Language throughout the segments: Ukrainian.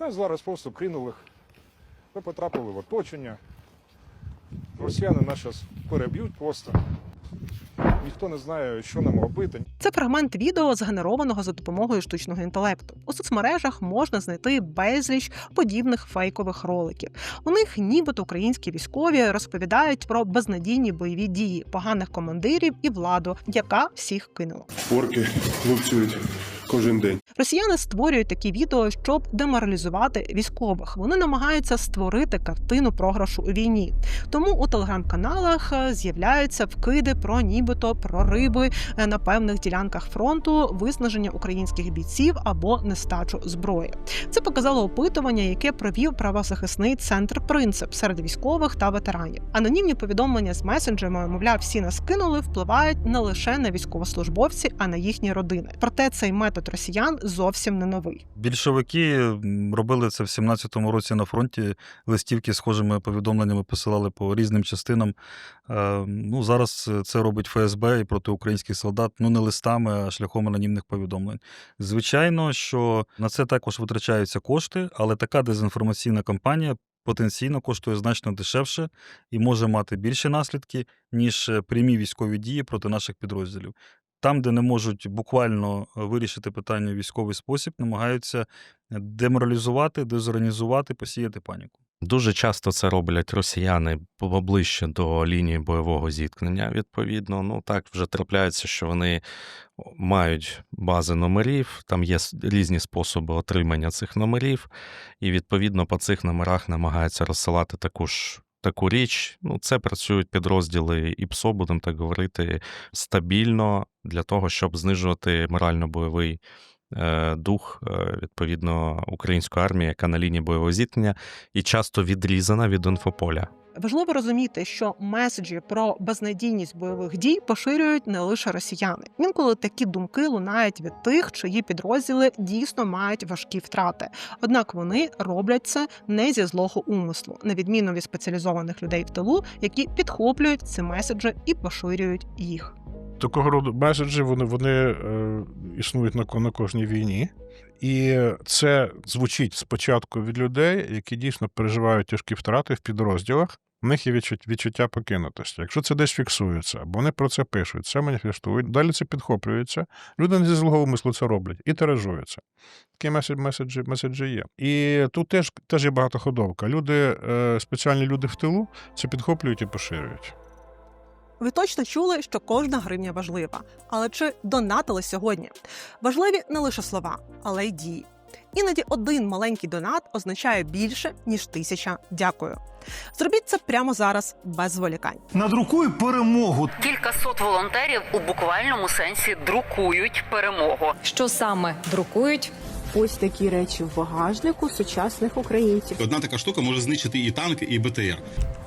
Нас зараз просто кинули. Ми потрапили в оточення. Росіяни нас зараз переб'ють просто. Ніхто не знає, що нам робити. Це фрагмент відео, згенерованого за допомогою штучного інтелекту. У соцмережах можна знайти безліч подібних фейкових роликів. У них нібито українські військові розповідають про безнадійні бойові дії, поганих командирів і владу, яка всіх кинула. Орки лупцюють кожен день. Росіяни створюють такі відео, щоб деморалізувати військових. Вони намагаються створити картину програшу у війні. Тому у телеграм-каналах е, з'являються вкиди про нібито прориби е, на певних ділянках фронту, виснаження українських бійців або нестачу зброї. Це показало опитування, яке провів правозахисний центр Принцип серед військових та ветеранів. Анонімні повідомлення з месенджерами, мовляв, всі нас кинули, впливають не лише на військовослужбовці, а на їхні родини. Проте цей метод росіян зовсім не новий. Більшовики робили це в 17-му році на фронті. Листівки з схожими повідомленнями посилали по різним частинам. Е, Ну, зараз це робить ФСБ і проти українських солдат, ну не листами, а шляхом анонімних повідомлень. Звичайно, що на це також витрачаються кошти, але така дезінформаційна кампанія потенційно коштує значно дешевше і може мати більші наслідки, ніж е, прямі військові дії проти наших підрозділів. Там, де не можуть буквально е, вирішити питання в військовий спосіб, намагаються деморалізувати, дезорганізувати, посіяти паніку. Дуже часто це роблять росіяни поближче до лінії бойового зіткнення. Відповідно, ну так вже трапляється, що вони мають бази номерів, там є різні способи отримання цих номерів, і відповідно по цих номерах намагаються розсилати таку ж. Таку річ, ну це працюють підрозділи ІПСО, будемо так говорити, стабільно для того, щоб знижувати морально-бойовий е, дух е, відповідно української армії, яка на лінії бойового зіткнення і часто відрізана від інфополя. Важливо розуміти, що меседжі про безнадійність бойових дій поширюють не лише росіяни. Інколи такі думки лунають від тих, чиї підрозділи дійсно мають важкі втрати. Однак вони роблять це не зі злого умислу, на відміну від спеціалізованих людей в тилу, які підхоплюють ці меседжі і поширюють їх. Такого роду меседжі вони, вони е, існують на, на кожній війні. І це звучить спочатку від людей, які дійсно переживають тяжкі втрати в підрозділах. Них є відчут- відчуття покинутості. Якщо це десь фіксується, або вони про це пишуть, це маніфестують, далі це підхоплюється. Люди не зі злого умислу це роблять і тиражуються. Такі меседж- меседжі, меседжі є. І тут теж, теж є багатоходовка. Люди, е, спеціальні люди в тилу це підхоплюють і поширюють. Ви точно чули, що кожна гривня важлива. Але чи донатили сьогодні? Важливі не лише слова, але й дії. Іноді один маленький донат означає більше ніж тисяча дякую. Зробіть це прямо зараз без зволікань. Надрукуй перемогу. Кількасот волонтерів у буквальному сенсі друкують перемогу. Що саме друкують? Ось такі речі в багажнику сучасних українців. Одна така штука може знищити і танк, і БТР.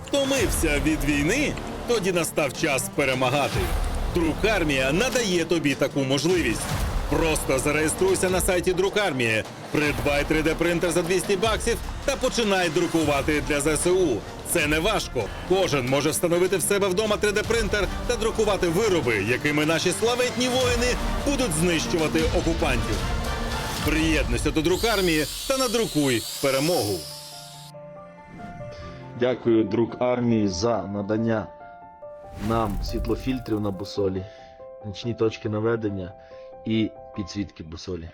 Втомився від війни? Тоді настав час перемагати. Друкармія надає тобі таку можливість. Просто зареєструйся на сайті Друкармії, придбай 3D-принтер за 200 баксів та починай друкувати для ЗСУ. Це не важко. Кожен може встановити в себе вдома 3D-принтер та друкувати вироби, якими наші славетні воїни будуть знищувати окупантів. Приєднуйся до друкармії та надрукуй перемогу. Дякую, друг армії, за надання нам світлофільтрів на бусолі, нічні точки наведення і підсвітки бусолі.